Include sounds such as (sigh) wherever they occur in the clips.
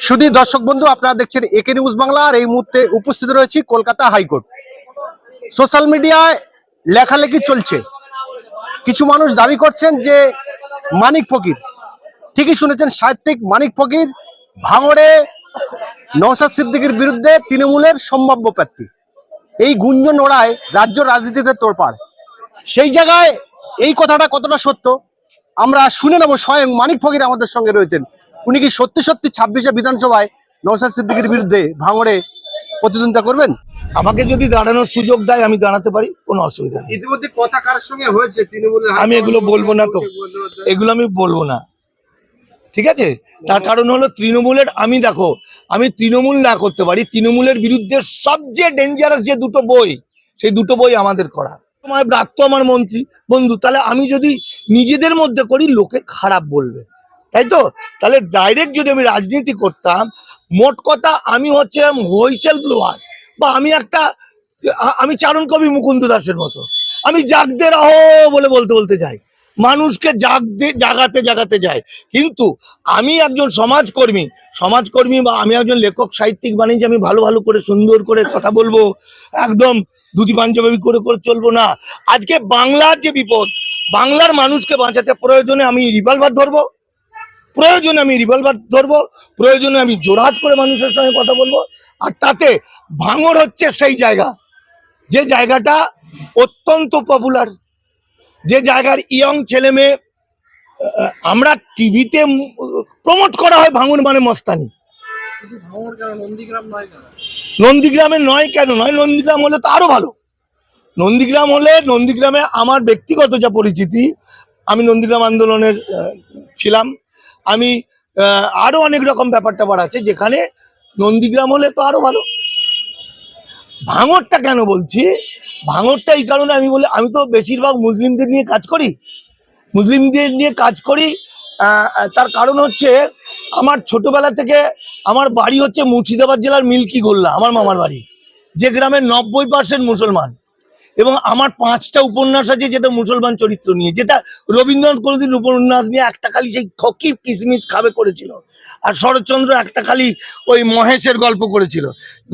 শুধু দর্শক বন্ধু, আপনারা দেখছেন একে নিউজ বাংলা, আর এই মুহূর্তে উপস্থিত রয়েছি কলকাতা হাইকোর্ট। সোশ্যাল মিডিয়ায় লেখালেখি চলছে। কিছু মানুষ দাবি করছেন যে মানিক ফকির, ঠিকই শুনেছেন সাহিত্যিক মানিক ফকির, ভাঙড়ে নওসাদ সিদ্দিকীর বিরুদ্ধে তৃণমূলের সম্ভাব্য প্রার্থী। এই গুঞ্জন ওড়ায় রাজ্য রাজনীতিতে তোড়পাড়। সেই জায়গায় এই কথাটা কতটা সত্য? আমরা শুনে নেব স্বয়ং মানিক ফকির আমাদের সঙ্গে রয়েছেন। উনি কি সত্যি সত্যি ছাব্বিশে বিধানসভায় নওসাদ সিদ্দিকীর বিরুদ্ধে ভাঙড়ে প্রতিদ্বন্দ্বিতা করবেন? আমাকে যদি দাঁড়ানোর সুযোগ দেয় আমি দাঁড়াতে পারি কোনো অসুবিধা নেই। ইতিমধ্যে কথা কার সঙ্গে হয়েছে? তৃণমূলের আমি এগুলো বলব না তো। এগুলো আমি বলব না। ঠিক আছে? তার কারণ হলো তৃণমূলের আমি দেখো আমি তৃণমূল না করতে পারি তৃণমূলের বিরুদ্ধে সবচেয়ে ডেঞ্জারাস যে দুটো বই সেই দুটো বই আমাদের করা। তোমার ব্রাত্য আমার মন্ত্রী। বন্ধু তাহলে আমি যদি নিজেদের মধ্যে করি লোকে খারাপ বলবে। তাই তো? তাহলে ডাইরেক্ট যদি আমি রাজনীতি করতাম, মোট কথা আমি হচ্ছে হুইসেল ব্লোয়ার বা আমি একটা আমি চারণ কবি মুকুন্দ দাসের মতো। আমি জাগতে রাহো বলে বলতে বলতে যাই। মানুষকে জাগতে জাগাতে জাগাতে যায় কিন্তু আমি একজন সমাজকর্মী সমাজকর্মী বা আমি একজন লেখক, সাহিত্যিক বাণিজ্য আমি ভালো ভালো করে, সুন্দর করে কথা বলব, একদম দুটি পাঞ্জাবি করে করে চলবো না। আজকে বাংলার যে বিপদ, বাংলার মানুষকে বাঁচাতে প্রয়োজনে আমি রিভলভার ধরবো। প্রয়োজনে আমি রিভলভার ধরবো প্রয়োজনে আমি জোরহাট করে মানুষের সঙ্গে কথা বলব আর তাতে ভাঙর হচ্ছে সেই জায়গা। যে জায়গাটা অত্যন্ত পপুলার যে জায়গার ইয়ং ছেলে মেয়ে আমরা টিভিতে প্রমোট করা হয় ভাঙন মানে মস্তানি। নন্দীগ্রামে নয় কেন? নয় নন্দীগ্রাম হলে তো আরও ভালো। নন্দীগ্রাম হলে নন্দীগ্রামে আমার ব্যক্তিগত যা পরিচিতি আমি নন্দীগ্রাম আন্দোলনের ছিলাম। আমি আহ, আরও অনেক রকম ব্যাপার ট্যাপার আছে যেখানে নন্দীগ্রাম হলে তো আরও ভালো। ভাঙরটা কেন বলছি? ভাঙরটা এই কারণে আমি বলি আমি তো বেশিরভাগ মুসলিমদের নিয়ে কাজ করি। মুসলিমদের নিয়ে কাজ করি তার কারণ হচ্ছে আমার ছোটবেলা থেকে আমার বাড়ি হচ্ছে মুর্শিদাবাদ জেলার মিল্কি গোল্লা আমার মামার বাড়ি যে গ্রামের নব্বই পার্সেন্ট মুসলমান। এবং আমার পাঁচটা উপন্যাস আছে যেটা মুসলমান চরিত্র নিয়ে যেটা রবীন্দ্রনাথ কোনোদিন উপন্যাস নিয়ে একটা খালি সেই খকিব কিসমিস খাবে করেছিল। আর শরৎচন্দ্র একটা খালি ওই মহেশের গল্প করেছিল।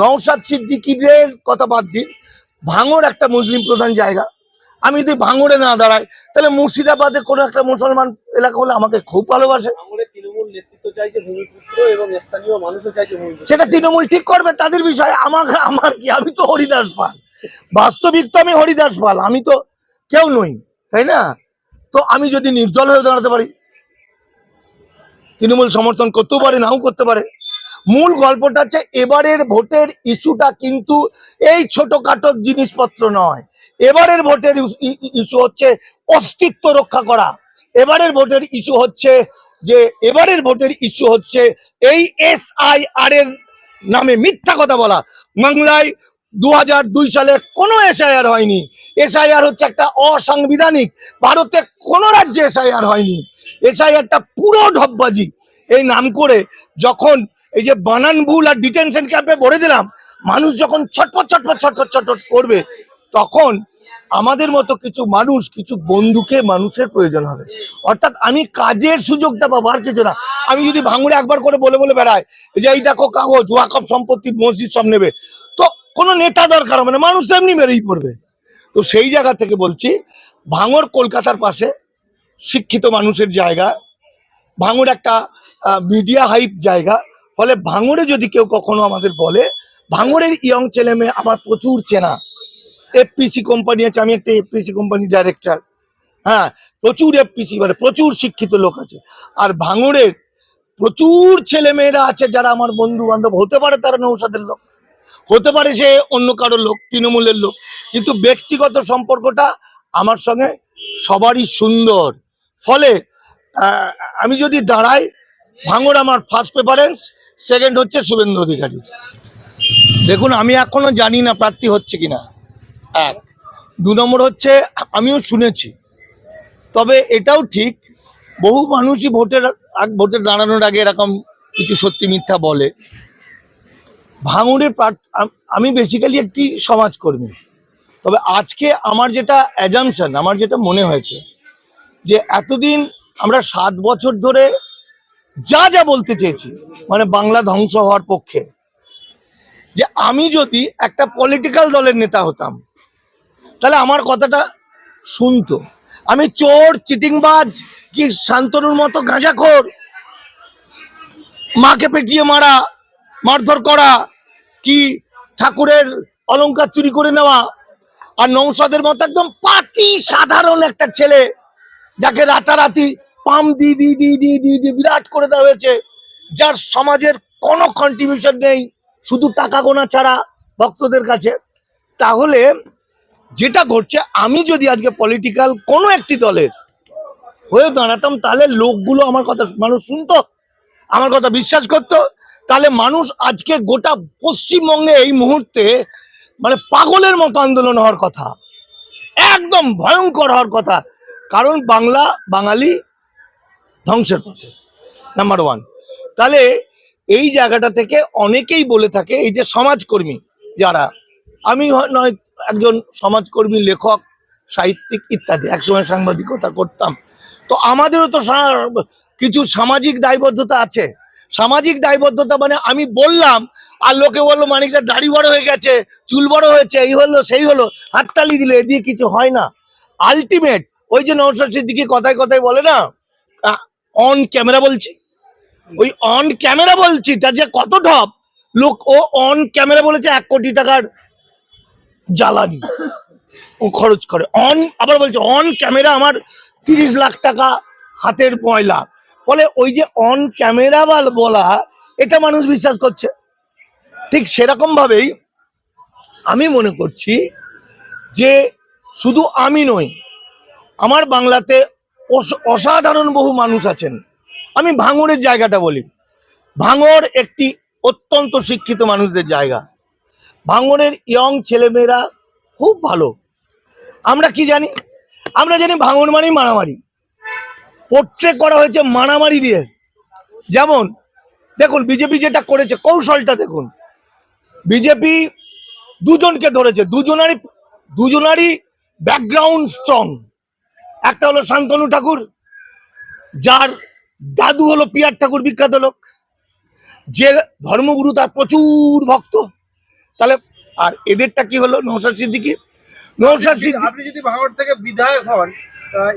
নওশাদ সিদ্দিকিদের কথা বাদ দিন ভাঙর একটা মুসলিম প্রধান জায়গা। আমি যদি ভাঙড়ে না দাঁড়াই তাহলে মুর্শিদাবাদে কোনো একটা মুসলমান এলাকা হলে আমাকে খুব ভালোবাসে। সেটা তৃণমূল ঠিক করবে তাদের বিষয়ে আমার আমার কি আমি তো হরিদাস পাল। বাস্তবিক তো আমি হরিদাস পাল, আমি তো কেউ নই, তাই না? তো আমি যদি নির্দল হয়ে দাঁড়াতে পারি, তৃণমূল সমর্থন করতেও পারে, নাও করতে পারে। মূল গল্পটা হচ্ছে, এবারের ভোটের ইস্যুটা কিন্তু এই ছোটখাটো জিনিসপত্র নয়। এবারের ভোটের ইস্যু হচ্ছে অস্তিত্ব রক্ষা করা। এবারের ভোটের ইস্যু হচ্ছে যে, এবারের ভোটের ইস্যু হচ্ছে এই এস আই আর এর নামে মিথ্যা কথা বলা। বাংলায় দু সালে কোনো এসআইআর হয়নি। এসআইআর হচ্ছে একটা অসাংবিধানিক। ভারতে কোনো রাজ্যে এসআইআর হয়নি। এসআইআরটা পুরো ঢপবাজি। এই নাম করে যখন এই যে বানান ভুল আর ডিটেনশন ক্যাম্পে ভরে দিলাম, মানুষ যখন ছটপট ছটপট ছটপট ছটপট করবে, তখন আমাদের মতো কিছু মানুষ, কিছু বন্ধুকে মানুষের প্রয়োজন হবে। অর্থাৎ আমি কাজের সুযোগটা পাবো, আর কিছু না। আমি যদি ভাঙুরে একবার করে বলে বলে বেড়াই, যে এই দেখো কাগজ, ওয়াকফ সম্পত্তি মসজিদ সব নেবে। কোনো নেতা দরকার হবে না, মানুষ তো এমনি বেরিয়ে পড়বে। তো সেই জায়গা থেকে বলছি, ভাঙর কলকাতার পাশে শিক্ষিত মানুষের জায়গা, ভাঙর একটা মিডিয়া হাইপ জায়গা, ফলে ভাঙরে যদি কেউ কখনো আমাদের বলে, ভাঙরের ইয়ং ছেলে মেয়ে আমার প্রচুর চেনা। এফপিসি কোম্পানি আছে, আমি একটা এফপিসি কোম্পানি ডাইরেক্টর হ্যাঁ প্রচুর এফপিসি মানে প্রচুর শিক্ষিত লোক আছে। আর ভাঙরের প্রচুর ছেলে মেয়েরা আছে যারা আমার বন্ধু বান্ধব হতে পারে তারা নৌসাদের লোক। হতে পারে সে অন্য কারও লোক, তৃণমূলের লোক, কিন্তু ব্যক্তিগত সম্পর্কটা আমার সঙ্গে সবারই সুন্দর। ফলে আমি যদি দাঁড়াই ভাঙর আমার ফার্স্ট প্রেফারেন্স সেকেন্ড হচ্ছে শুভেন্দু অধিকারী। দেখুন, আমি এখনও জানি না প্রার্থী হচ্ছে কিনা। এক। দু নম্বর হচ্ছে, আমিও শুনেছি। তবে এটাও ঠিক, বহু মানুষই ভোটের ভোটে দাঁড়ানোর আগে এরকম কিছু সত্যি মিথ্যা বলে। ভাঙড়ের আমি বেসিক্যালি একটি সমাজকর্মী। তবে আজকে আমার যেটা অ্যাজামশন আমার যেটা মনে হয়েছে, যে এতদিন আমরা সাত বছর ধরে যা যা বলতে চেয়েছি মানে বাংলা ধ্বংস হওয়ার পক্ষে, যে আমি যদি একটা পলিটিক্যাল দলের নেতা হতাম, তাহলে আমার কথাটা শুনতো। আমি চোর, চিটিংবাজ, কি শান্তনুর মতো গাঁজাখোর, মাকে পেটিয়ে মারা, মারধর করা কি ঠাকুরের অলংকার চুরি করে নেওয়া? আর নৌসাদের মতো একদম পাতি সাধারণ একটা ছেলে, যাকে রাতারাতি পাম দি দি দি দি দি দি বিরাট করে দেওয়া হয়েছে, যার সমাজের কোনো কন্ট্রিবিউশন নেই, শুধু টাকা গোনা ছাড়া ভক্তদের কাছে। তাহলে যেটা ঘটছে, আমি যদি আজকে পলিটিক্যাল কোনো একটি দলের হয়ে দাঁড়াতাম, তাহলে লোকগুলো আমার কথা, মানুষ শুনতো, আমার কথা বিশ্বাস করতো তাহলে মানুষ আজকে গোটা পশ্চিমবঙ্গে এই মুহূর্তে মানে পাগলের মতো আন্দোলন হওয়ার কথা। একদম ভয়ঙ্কর হওয়ার কথা। কারণ বাংলা, বাঙালি ধ্বংসের পথে নাম্বার ওয়ান তাহলে এই জায়গাটা থেকে অনেকেই বলে থাকে, এই যে সমাজকর্মী যারা, আমি নয়, একজন সমাজকর্মী, লেখক, সাহিত্যিক ইত্যাদি, একসময় সাংবাদিকতা করতাম। তো আমাদেরও তো কিছু সামাজিক দায়বদ্ধতা আছে। সামাজিক দায়বদ্ধতা মানে আমি বললাম, আর লোকে বলল মানিকদার দাড়ি বড় হয়ে গেছে, চুল বড় হয়েছে, এই হলো, সেই হলো, হাততালি দিল এ দিয়ে কিছু হয় না। আলটিমেট ওই যে নৌসাদ সিদ্দিকি কথায় কথায় বলে না অন ক্যামেরা বলছি, ওই অন ক্যামেরা বলছি, তার যে কত ঢপ, লোক, ও অন ক্যামেরা বলেছে, এক কোটি টাকার জ্বালানি, ও খরচ করে। অন আবার বলছে অন ক্যামেরা আমার তিরিশ লাখ টাকা হাতের ময়লা। ফলে ওই যে অন ক্যামেরা বলা, এটা মানুষ বিশ্বাস করছে। ঠিক সেরকম ভাবেই আমি মনে করছি যে শুধু আমি নই, আমার বাংলাতে অস- অসাধারণ বহু মানুষ আছেন। আমি ভাঙড়ের জায়গাটা বলি। ভাঙড় একটি অত্যন্ত শিক্ষিত মানুষদের জায়গা। ভাঙড়ের ইয়ং ছেলেমেয়েরা খুব ভালো। আমরা কি জানি? আমরা জানি ভাঙড় মানেই মারামারি। পোট্রে করা হয়েছে মারামারি দিয়ে। যেমন দেখুন বিজেপি যেটা করেছে কৌশলটা দেখুন। বিজেপি দুজনকে ধরেছে দুজনারই দুজনারই ব্যাকগ্রাউন্ড স্ট্রং একটা হলো শান্তনু ঠাকুর যার দাদু হলো পিয়ার ঠাকুর বিখ্যাত লোক। যে ধর্মগুরু তার প্রচুর ভক্ত। তাহলে আর এদেরটা কি হলো নৌসাদ সিদ্দিকি? নৌসাদ সিদ্দিকি আপনি যদি ভাঙড় থেকে বিধায়ক হন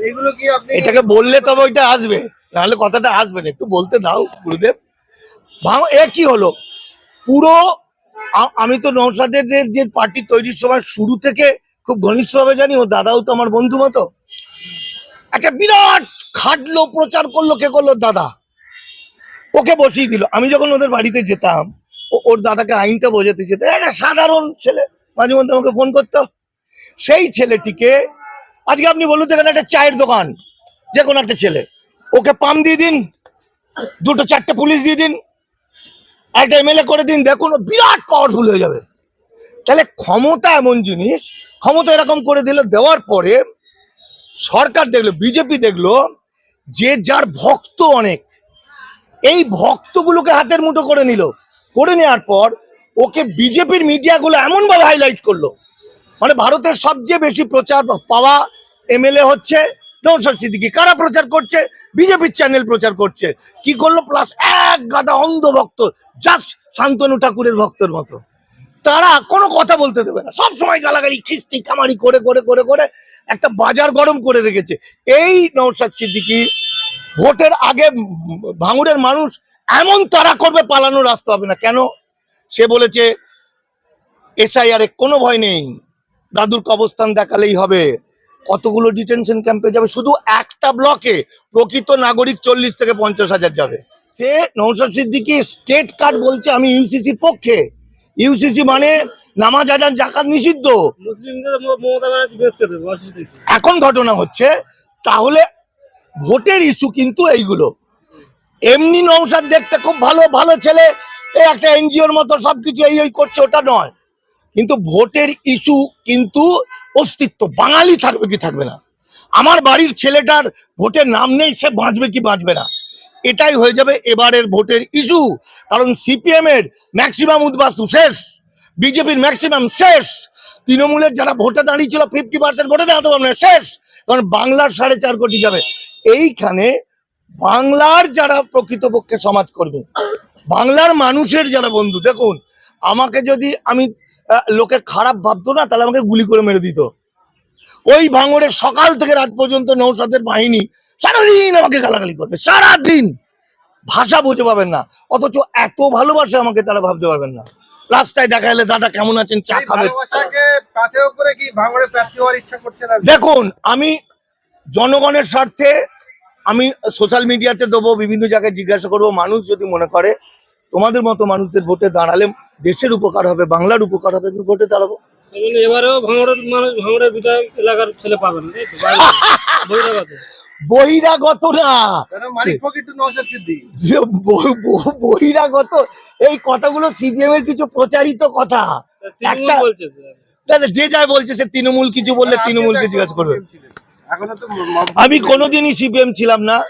এগুলো কি আপনি এটাকে বললে তবে ওইটা আসবে, নাহলে কথাটা আসবে না, একটু বলতে দাও গুরুদেব। এ কি হলো? পুরো আমি তো নৌসাদের যে পার্টি তৈরির সময় শুরু থেকে খুব ঘনিষ্ঠভাবে জানি, ও দাদাও তো আমার বন্ধু মতো। একটা বিরাট খাটলো, প্রচার করল, কে করল? দাদা। ওকে বসিয়ে দিল। আমি যখন ওদের বাড়িতে যেতাম ওর দাদাকে আইনটা বোঝাতে যেত, একটা সাধারণ ছেলে, মাঝে মধ্যে আমাকে ফোন করতো। সেই ছেলেটিকে আজকে আপনি বলুন তো এখানে একটা চায়ের দোকান, যে কোনো একটা ছেলে। ওকে পাম দিয়ে দিন, দুটো চারটে পুলিশ দিয়ে দিন, একটা এমএলএ করে দিন, দেখুন বিরাট পাওয়ারফুল হয়ে যাবে। তাহলে ক্ষমতা এমন জিনিস, ক্ষমতা এরকম করে দিল, দেওয়ার পরে সরকার দেখল বিজেপি দেখল, যে যার ভক্ত অনেক, এই ভক্তগুলোকে হাতের মুঠো করে নিল। করে নেওয়ার পর ওকে বিজেপির মিডিয়াগুলো এমনভাবে হাইলাইট করল। মানে ভারতের সবচেয়ে বেশি প্রচার পাওয়া এমএলএ হচ্ছে নৌসাদ সিদ্দিকি। কারা প্রচার করছে? বিজেপির চ্যানেল প্রচার করছে। কি করল? প্লাস এক গাদা অন্ধ ভক্ত জাস্ট শান্তনু ঠাকুরের ভক্তের মতো। তারা কোনো কথা বলতে দেবে না। সব সময় গালাগালি, খিস্তি কামারি করে করে করে করে একটা বাজার গরম করে রেখেছে। এই নৌসাদ সিদ্দিকি ভোটের আগে ভাঙুরের মানুষ এমন তারা করবে, পালানোর রাস্তা হবে না। কেন? সে বলেছে, এসআইআর কোনো ভয় নেই। দাদুর কবস্থান দেখালেই হবে। কতগুলো ডিটেনশন ক্যাম্পে যাবে? শুধু একটা ব্লকে প্রকৃত নাগরিক চল্লিশ থেকে পঞ্চাশ হাজার যাবে। সে নৌসাদ সিদ্দিকি স্টেট কার্ড বলছে আমি ইউসিসি পক্ষে। ইউসিসি মানে নামাজ আজান জাকাত নিষিদ্ধ। এখন ঘটনা হচ্ছে তাহলে ভোটের ইস্যু কিন্তু এইগুলো। এমনি নৌসাদ দেখতে খুব ভালো ভালো ছেলে। এই একটা এনজিওর মতো সবকিছু এই ওই করছে ওটা নয়। কিন্তু ভোটের ইস্যু কিন্তু অস্তিত্ব। বাঙালি থাকবে কি থাকবে না? আমার বাড়ির ছেলেটার ভোটের নাম নেই, সে বাঁচবে কি বাঁচবে না? এটাই হয়ে যাবে এবারের ভোটের ইস্যু। কারণ সিপিএম এর ম্যাক্সিমাম উদ্বাস্তু শেষ, বিজেপির ম্যাক্সিমাম শেষ। তৃণমূলের যারা ভোটে দাঁড়িয়েছিল ফিফটি পার্সেন্ট ভোটে দাঁড়াতে পারবে না, শেষ। কারণ বাংলার সাড়ে চার কোটি যাবে। এইখানে বাংলার যারা প্রকৃতপক্ষে সমাজ করবে বাংলার মানুষের যারা বন্ধু, দেখুন, আমাকে যদি আমি লোকে খারাপ ভাবতো না তাহলে আমাকে গুলি করে মেরে দিত। ওই ভাঙড়ের সকাল থেকে রাত পর্যন্ত নৌসাদের বাহিনী সারাদিন আমাকে গালাগালি করবে সারাদিন। ভাষা বুঝে পাবেন না অথচ এত ভালোবাসে আমাকে তারা ভাবতে পারবেন না। রাস্তায় দেখা এলে দাদা কেমন আছেন চা আর দেখুন আমি জনগণের স্বার্থে আমি সোশ্যাল মিডিয়াতে দেবো বিভিন্ন জায়গায় জিজ্ঞাসা করব মানুষ যদি মনে করে তোমাদের মতো মানুষদের ভোটে দাঁড়ালে দেশের উপকার হবে বাংলার উপকার হবে আমি ভোটে দাঁড়াবো। মানে এবারেও ভাঙড়ের মানুষ ভাঙড়ের বিধায়ক এলাকার ছেলে (laughs) বহিরাগত। না। যে বহিরাগত এই কথাগুলো সিপিএম এর কিছু প্রচারিত কথা। একটা- বলছে। দাদা যে যাই বলছে সে তৃণমূল কিছু বললে তৃণমূলকে জিজ্ঞাসা করবে। এখনও তো ম- আমি কোনোদিনই সিপিএম ছিলাম না।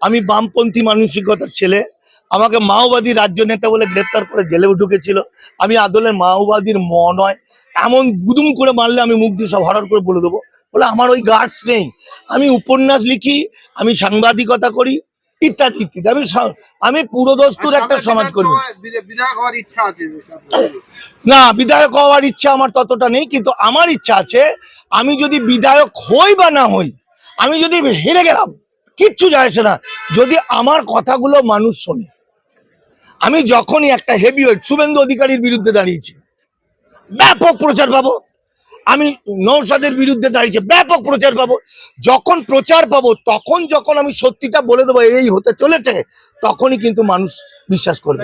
আমি বামপন্থী মানসিকতার ছেলে। আমাকে মাওবাদী রাজ্য নেতা বলে গ্রেপ্তার করে জেলেও ঢুকেছিল। আমি আদলের মাওবাদীর ম নয় এমন গুদুম করে মারলে আমি মুখ দিয়ে সব হরার করে বলে দেবো। বলে আমার ওই গার্ডস নেই। আমি উপন্যাস লিখি আমি সাংবাদিকতা করি ইত্যাদি ইত্যাদি। আমি আমি পুরোদস্তুর একটা সমাজ কর্মী। বিধায়ক ইচ্ছা আছে না বিধায়ক হওয়ার ইচ্ছা আমার ততটা নেই কিন্তু আমার ইচ্ছা আছে আমি যদি বিধায়ক হই বা না হই আমি যদি হেরে গেলাম কিচ্ছু যায় আসে না। যদি আমার কথাগুলো মানুষ শোনে। আমি যখনই একটা হেভি ওয়েট শুভেন্দু অধিকারীর বিরুদ্ধে দাঁড়িয়েছি, ব্যাপক প্রচার পাবো। আমি নৌসাদের বিরুদ্ধে দাঁড়িয়েছি, ব্যাপক প্রচার পাবো। যখন প্রচার পাবো, তখন যখন আমি সত্যিটা বলে দেবো, এই হতে চলেছে, তখনই কিন্তু মানুষ বিশ্বাস করবে।